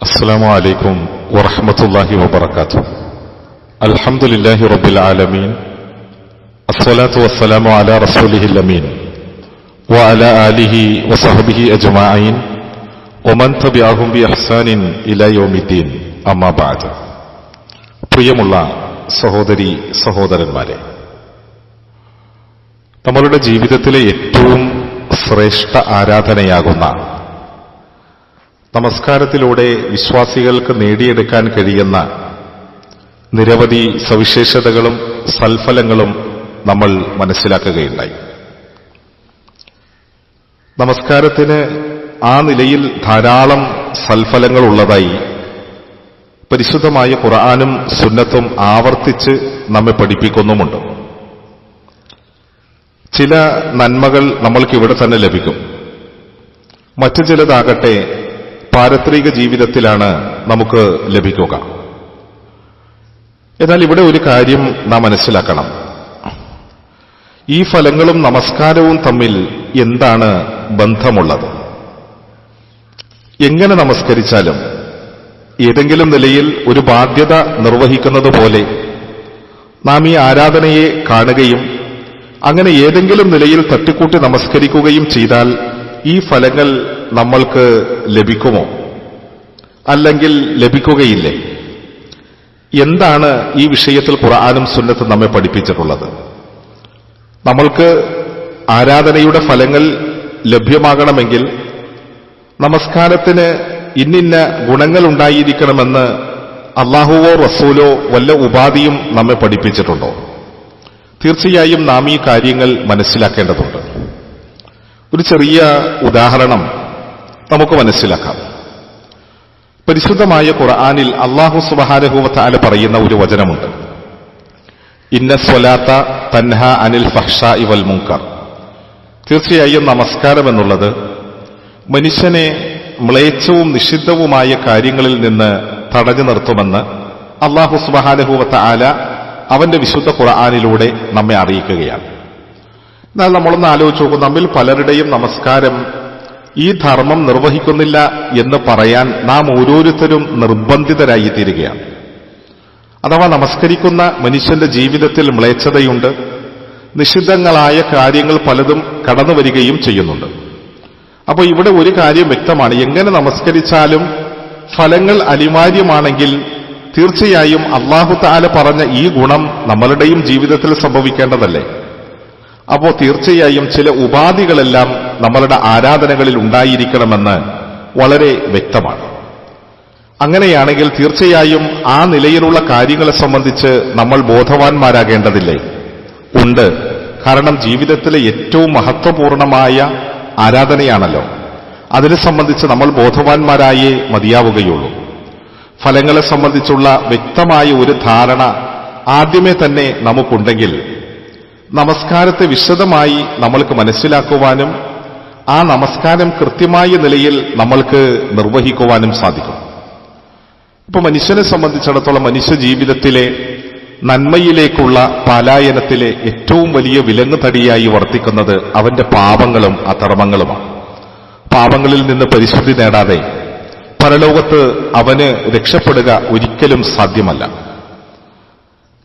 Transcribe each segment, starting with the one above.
السلام عليكم ورحمة الله وبركاته الحمد لله رب العالمين الصلاة والسلام على رسوله الأمين وعلى آله وصحبه أجمعين ومن تبعهم بإحسان إلى يوم الدين أما بعد പ്രിയമുള്ള സഹോദരി സഹോദരന്മാരെ നമ്മളുടെ ജീവിതത്തിലെ ഏറ്റവും ശ്രേഷ്ഠ ആരാധനയാകുന്ന നമസ്കാരത്തിലൂടെ വിശ്വാസികൾക്ക് നേടിയെടുക്കാൻ കഴിയുന്ന നിരവധി സവിശേഷതകളും സൽഫലങ്ങളും നമ്മൾ മനസ്സിലാക്കുകയുണ്ടായി. നമസ്കാരത്തിന് ആ നിലയിൽ ധാരാളം സൽഫലങ്ങൾ ഉള്ളതായി പരിശുദ്ധമായ ഖുർആാനും സുന്നത്തും ആവർത്തിച്ച് നമ്മെ പഠിപ്പിക്കുന്നുമുണ്ട്. ചില നന്മകൾ നമ്മൾക്ക് ഇവിടെ തന്നെ ലഭിക്കും. മറ്റു ചിലതാകട്ടെ പാരത്രിക ജീവിതത്തിലാണ് നമുക്ക് ലഭിക്കുക. എന്നാൽ ഇവിടെ ഒരു കാര്യം നാം മനസ്സിലാക്കണം. ഈ ഫലങ്ങളും നമസ്കാരവും തമ്മിൽ എന്താണ് ബന്ധമുള്ളത്? എങ്ങനെ നമസ്കരിച്ചാലും ഏതെങ്കിലും നിലയിൽ ഒരു ബാധ്യത നിർവഹിക്കുന്നത് പോലെ നാം ഈ ആരാധനയെ കാണുകയും അങ്ങനെ ഏതെങ്കിലും നിലയിൽ തട്ടിക്കൂട്ടി നമസ്കരിക്കുകയും ചെയ്താൽ ഈ ഫലങ്ങൾ നമ്മൾക്ക് ലഭിക്കുമോ? അല്ലെങ്കിൽ ലഭിക്കുകയില്ലേ? എന്താണ് ഈ വിഷയത്തിൽ ഖുർആാനും സുന്നത്തും നമ്മെ പഠിപ്പിച്ചിട്ടുള്ളത്? നമ്മൾക്ക് ആരാധനയുടെ ഫലങ്ങൾ ലഭ്യമാകണമെങ്കിൽ നമസ്കാരത്തിന് ഇന്നിന്ന ഗുണങ്ങൾ ഉണ്ടായിരിക്കണമെന്ന് അള്ളാഹുവോ റസൂലോ വല്ല ഉപാധിയും നമ്മെ പഠിപ്പിച്ചിട്ടുണ്ടോ? തീർച്ചയായും നാം ഈ കാര്യങ്ങൾ മനസ്സിലാക്കേണ്ടതുണ്ട്. ഒരു ചെറിയ ഉദാഹരണം. നമുക്ക് മനസ്സിലാക്കാം. പരിശുദ്ധമായ ഖുർആാനിൽ അള്ളാഹു സുബഹാനഹുവത്താല പറയുന്ന ഒരു വചനമുണ്ട്. ഇന്ന സ്വലാത്ത തൻഹ അനിൽ ഫഹ്ഷ ഇവൽ മുങ്കർ തീർച്ചയായും നമസ്കാരം എന്നുള്ളത് മനുഷ്യനെ മ്ലേച്ഛവും നിഷിദ്ധവുമായ കാര്യങ്ങളിൽ നിന്ന് തടഞ്ഞു നിർത്തുമെന്ന് അള്ളാഹു സുബഹാനഹുവത്ത ആല അവന്റെ വിശുദ്ധ ഖുർആാനിലൂടെ നമ്മെ അറിയിക്കുകയാണ്. എന്നാൽ നമ്മളൊന്ന് ആലോചിച്ച് നോക്കും നമ്മിൽ പലരുടെയും നമസ്കാരം ഈ ധർമ്മം നിർവഹിക്കുന്നില്ല എന്ന് പറയാൻ നാം ഓരോരുത്തരും നിർബന്ധിതരായി തീരുകയാണ് അഥവാ നമസ്കരിക്കുന്ന മനുഷ്യന്റെ ജീവിതത്തിൽ മ്ലേച്ഛതയുണ്ട് നിഷിദ്ധങ്ങളായ കാര്യങ്ങൾ പലതും കടന്നു വരികയും ചെയ്യുന്നുണ്ട്. അപ്പോൾ ഇവിടെ ഒരു കാര്യം വ്യക്തമാണ് എങ്ങനെ നമസ്കരിച്ചാലും ഫലങ്ങൾ അനിവാര്യമാണെങ്കിൽ തീർച്ചയായും അള്ളാഹു താല പറഞ്ഞ ഈ ഗുണം നമ്മളുടെയും ജീവിതത്തിൽ സംഭവിക്കേണ്ടതല്ലേ? അപ്പോ തീർച്ചയായും ചില ഉപാധികളെല്ലാം നമ്മളുടെ ആരാധനകളിൽ ഉണ്ടായിരിക്കണമെന്ന് വളരെ വ്യക്തമാണ്. അങ്ങനെയാണെങ്കിൽ തീർച്ചയായും ആ നിലയിലുള്ള കാര്യങ്ങളെ സംബന്ധിച്ച് നമ്മൾ ബോധവാന്മാരാകേണ്ടതില്ലേ? ഉണ്ട്. കാരണം ജീവിതത്തിലെ ഏറ്റവും മഹത്വപൂർണമായ ആരാധനയാണല്ലോ. അതിനെ സംബന്ധിച്ച് നമ്മൾ ബോധവാന്മാരായേ മതിയാവുകയുള്ളൂ. ഫലങ്ങളെ സംബന്ധിച്ചുള്ള വ്യക്തമായ ഒരു ധാരണ ആദ്യമേ തന്നെ നമുക്കുണ്ടെങ്കിൽ നമസ്കാരത്തെ വിശദമായി നമ്മൾക്ക് മനസ്സിലാക്കുവാനും ആ നമസ്കാരം കൃത്യമായ നിലയിൽ നമ്മൾക്ക് നിർവഹിക്കുവാനും സാധിക്കും. ഇപ്പൊ മനുഷ്യനെ സംബന്ധിച്ചിടത്തോളം മനുഷ്യ ജീവിതത്തിലെ നന്മയിലേക്കുള്ള പലായനത്തിലെ ഏറ്റവും വലിയ വിലങ്ങ് തടിയായി വർത്തിക്കുന്നത് അവന്റെ പാപങ്ങളും അധർമ്മങ്ങളുമാണ്. പാപങ്ങളിൽ നിന്ന് പരിശുദ്ധി നേടാതെ പരലോകത്ത് അവന് രക്ഷപ്പെടുക ഒരിക്കലും സാധ്യമല്ല.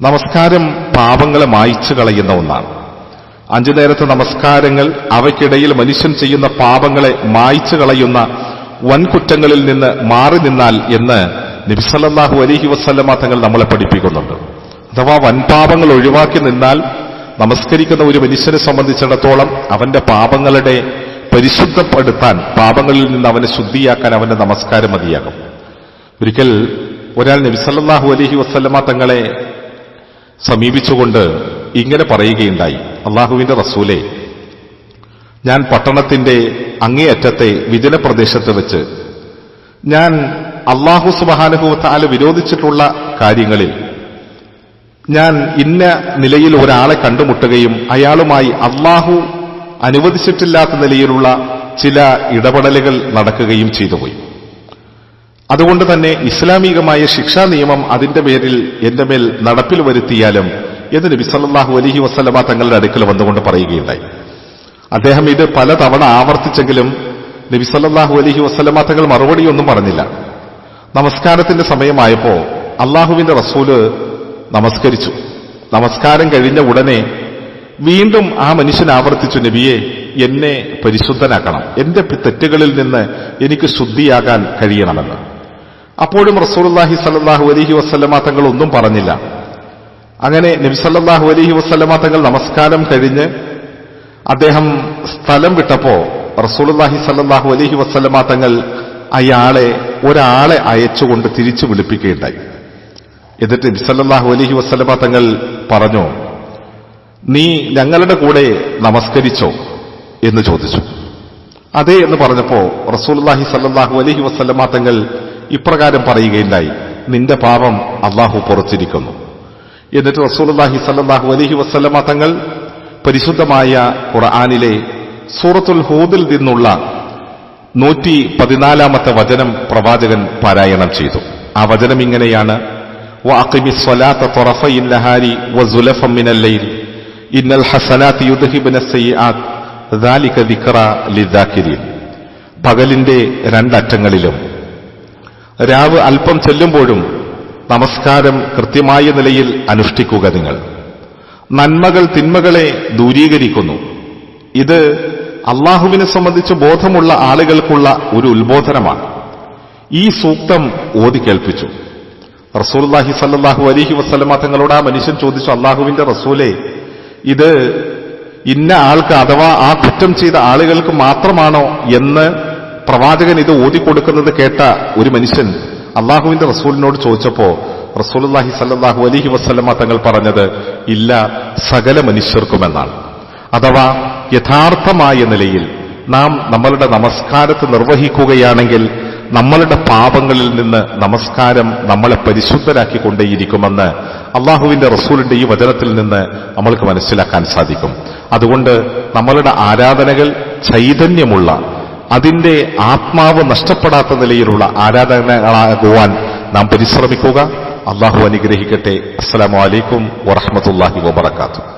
നമസ്കാരം പാപങ്ങളെ മായ്ച്ചു കളയുന്ന ഒന്നാണ്. അഞ്ചു നേരത്തെ നമസ്കാരങ്ങൾ അവയ്ക്കിടയിൽ മനുഷ്യൻ ചെയ്യുന്ന പാപങ്ങളെ മായ്ച്ചു കളയുന്ന വൻകുറ്റങ്ങളിൽ നിന്ന് മാറി നിന്നാൽ എന്ന് നബിസല്ലാഹു അലഹി വസ്ലമ തങ്ങൾ നമ്മളെ പഠിപ്പിക്കുന്നുണ്ട്. അഥവാ വൻപാപങ്ങൾ ഒഴിവാക്കി നിന്നാൽ നമസ്കരിക്കുന്ന ഒരു മനുഷ്യനെ സംബന്ധിച്ചിടത്തോളം അവന്റെ പാപങ്ങളുടെ പരിശുദ്ധപ്പെടുത്താൻ പാപങ്ങളിൽ നിന്ന് അവനെ ശുദ്ധിയാക്കാൻ അവന്റെ നമസ്കാരം മതിയാകും. ഒരിക്കൽ ഒരാൾ നബിസല്ലാഹു അലഹി വസ്ലമ തങ്ങളെ സമീപിച്ചുകൊണ്ട് ഇങ്ങനെ പറയുകയുണ്ടായി. അള്ളാഹുവിന്റെ റസൂലെ ഞാൻ പട്ടണത്തിന്റെ അങ്ങേയറ്റത്തെ വിജന പ്രദേശത്ത് വെച്ച് ഞാൻ അള്ളാഹു സുബഹാനുഭവത്താൽ വിരോധിച്ചിട്ടുള്ള കാര്യങ്ങളിൽ ഞാൻ ഇന്ന നിലയിൽ ഒരാളെ കണ്ടുമുട്ടുകയും അയാളുമായി അള്ളാഹു അനുവദിച്ചിട്ടില്ലാത്ത നിലയിലുള്ള ചില ഇടപെടലുകൾ നടക്കുകയും ചെയ്തുപോയി. അതുകൊണ്ട് തന്നെ ഇസ്ലാമികമായ ശിക്ഷാ നിയമം അതിന്റെ പേരിൽ എന്റെ മേൽ നടപ്പിൽ വരുത്തിയാലും എന്ന് നബി അലൈഹി വസല്ലമ തങ്ങളുടെ അടുക്കൽ വന്നുകൊണ്ട് പറയുകയുണ്ടായി. അദ്ദേഹം ഇത് പലതവണ ആവർത്തിച്ചെങ്കിലും നബി സല്ലല്ലാഹു അലൈഹി വസല്ലമ തങ്ങൾ മറുപടിയൊന്നും പറഞ്ഞില്ല. നമസ്കാരത്തിന്റെ സമയമായപ്പോ അള്ളാഹുവിന്റെ റസൂൽ നമസ്കരിച്ചു. നമസ്കാരം കഴിഞ്ഞ ഉടനെ വീണ്ടും ആ മനുഷ്യൻ ആവർത്തിച്ചു നബിയെ എന്നെ പരിശുദ്ധനാക്കണം. എന്റെ തെറ്റുകളിൽ നിന്ന് എനിക്ക് ശുദ്ധിയാകാൻ കഴിയണമെന്ന്. അപ്പോഴും റസൂലുള്ളാഹി സല്ലാഹു അലഹി വസല്ലമ തങ്ങൾ ഒന്നും പറഞ്ഞില്ല. അങ്ങനെ നബിസല്ലാഹു അലഹി വസല്ലമ തങ്ങൾ നമസ്കാരം കഴിഞ്ഞ് അദ്ദേഹം സ്ഥലം വിട്ടപ്പോ റസൂലുള്ളാഹി സല്ലാഹു അലഹി വസല്ലമ തങ്ങൾ അയാളെ ഒരാളെ അയച്ചുകൊണ്ട് തിരിച്ചു വിളിപ്പിക്കുകയുണ്ടായി. എന്നിട്ട് നബിസല്ലാഹു അലഹി വസല്ലമ തങ്ങൾ പറഞ്ഞു നീ ഞങ്ങളുടെ കൂടെ നമസ്കരിച്ചോ? എന്ന് ചോദിച്ചു. അതെ എന്ന് പറഞ്ഞപ്പോ റസൂലുള്ളാഹി സല്ലാഹു അലഹി വസല്ലമ തങ്ങൾ ഇപ്രകാരം പറയുകയുണ്ടായി നിന്റെ പാപം അള്ളാഹു പുറത്തിരിക്കുന്നു എന്നിട്ട് റസൂൽഹി സല്ലാഹു അലഹി വസ്ലമ തങ്ങൾ പരിശുദ്ധമായ ഖുർആാനിലെ സൂറത്തുൽ ഹൂദിൽ നിന്നുള്ള നൂറ്റി പതിനാലാമത്തെ വചനം പ്രവാചകൻ പാരായണം ചെയ്തു. ആ വചനം ഇങ്ങനെയാണ് ഇന്നൽ പകലിന്റെ രണ്ടറ്റങ്ങളിലും രാവ് അല്പം ചെല്ലുമ്പോഴും നമസ്കാരം കൃത്യമായ നിലയിൽ അനുഷ്ഠിക്കുക നിങ്ങൾ. നന്മകൾ തിന്മകളെ ദൂരീകരിക്കുന്നു. ഇത് അള്ളാഹുവിനെ സംബന്ധിച്ച് ബോധമുള്ള ആളുകൾക്കുള്ള ഒരു ഉത്ബോധനമാണ്. ഈ സൂക്തം ഓതി കേൾപ്പിച്ചു. റസൂൽഹി സല്ലാഹു അലഹി വസ്ലമ തങ്ങളോട് ആ മനുഷ്യൻ ചോദിച്ചു അള്ളാഹുവിന്റെ റസൂലെ ഇത് ഇന്ന ആൾക്ക് അഥവാ ആ കുറ്റം ചെയ്ത ആളുകൾക്ക് മാത്രമാണോ എന്ന് പ്രവാചകൻ ഇത് ഓതിക്കൊടുക്കുന്നത് കേട്ട ഒരു മനുഷ്യൻ അള്ളാഹുവിന്റെ റസൂലിനോട് ചോദിച്ചപ്പോ റസൂലുല്ലാഹി സല്ലാഹു അലഹി വസ്ലമ തങ്ങൾ പറഞ്ഞത് ഇല്ല സകല മനുഷ്യർക്കുമെന്നാണ്. അഥവാ യഥാർത്ഥമായ നിലയിൽ നാം നമ്മളുടെ നമസ്കാരത്തെ നിർവഹിക്കുകയാണെങ്കിൽ നമ്മളുടെ പാപങ്ങളിൽ നിന്ന് നമസ്കാരം നമ്മളെ പരിശുദ്ധരാക്കി പരിശുദ്ധരാക്കിക്കൊണ്ടേയിരിക്കുമെന്ന് അള്ളാഹുവിന്റെ റസൂലിന്റെ ഈ വചനത്തിൽ നിന്ന് നമ്മൾക്ക് മനസ്സിലാക്കാൻ സാധിക്കും. അതുകൊണ്ട് നമ്മളുടെ ആരാധനകൾ ചൈതന്യമുള്ള അതിന്റെ ആത്മാവ് നഷ്ടപ്പെടാത്ത നിലയിലുള്ള ആരാധനകളാകുവാൻ നാം പരിശ്രമിക്കുക. അള്ളാഹു അനുഗ്രഹിക്കട്ടെ. അസ്സലാമലൈക്കും വറഹമത്തല്ലാഹി വബർക്കാത്തു